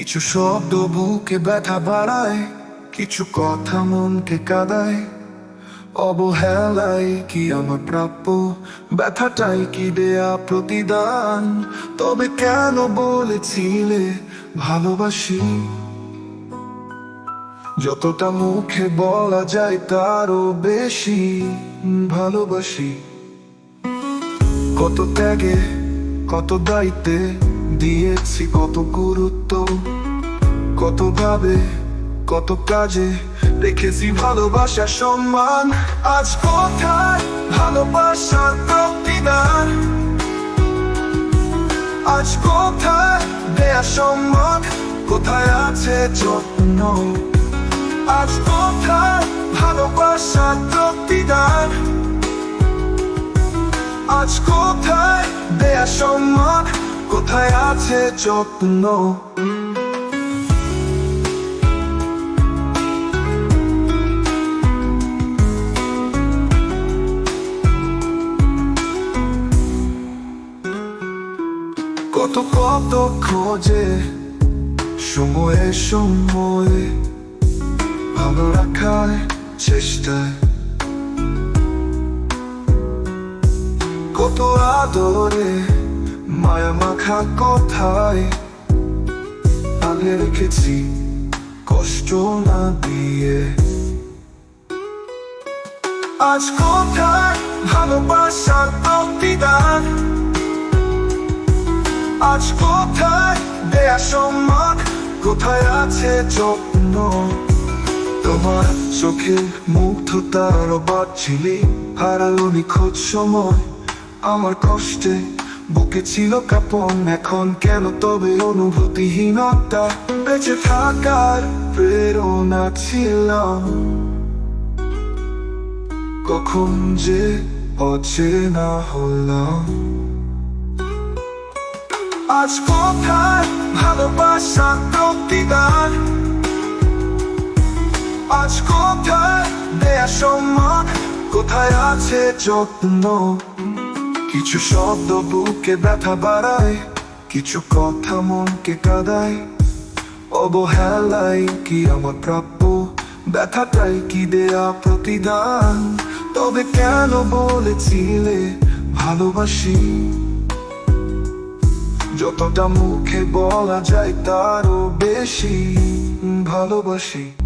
কিছু শব্দ বুকে ব্যথা বাড়ায়, কিছু কথা মনকে কাদায়। অবহেলায় কি আমার প্রাপ্য? ব্যথাটাই কি দেয়া প্রতিদান? তবে কেন বলেছিলে ভালোবাসি? যতটা মুখে বলা যায় তারও বেশি ভালোবাসি। কত ত্যাগে, কত দায়িত্বে দিয়েছি কত গুরুত্ব, কত ভাবে, কত কাজে রেখেছি ভালোবাসা, সম্মান। আজ কোথায় ভালোবাসার প্রতিদান? আজ কোথায় দেয়া সম্মান? কোথায় আছে যত্ন? আজ কোথায় ভালোবাসার প্রতিদান? আজ কোথায় দেয়া সম্মান? কোথায় আছে যত্ন? কত কত খোঁজে সময়ে সময়ে ভালো রাখার চেষ্টায়। কত আদরে মায়া মাখা কথায় আগে রেখেছি কষ্ট না দিয়ে। আজ কোথায় ভালোবাসার প্রতিদান? আজ কোথায় দেয়া সম্মান? কোথায় আছে যত্ন? তোমার চোখে মুগ্ধতার বাচ্ছিলি হারালো নিখোঁজ সময়। আমার কষ্টে বুকে ছিল কাপন, এখন কেন তবে অনুভূতিহীনতা? বেঁচে থাকার প্রেরণা ছিলাম। কখন যে অচেনা হলাম। আজ কোথায় ভালোবাসার প্রতিদান? আজ কোথায় দেয়া সম্মান? কোথায় আছে যত্ন? কিছু শব্দ বুকে ব্যথা বাড়ায়, কিছু কথা মনকে কাদায়। অবহেলায় কি আমার প্রাপ্য ব্যথাটাই কি দেয়া প্রতিদান? তবে কেন বলেছিলে ভালোবাসি? যতটা মুখে বলা যায় তারও বেশি ভালোবাসি।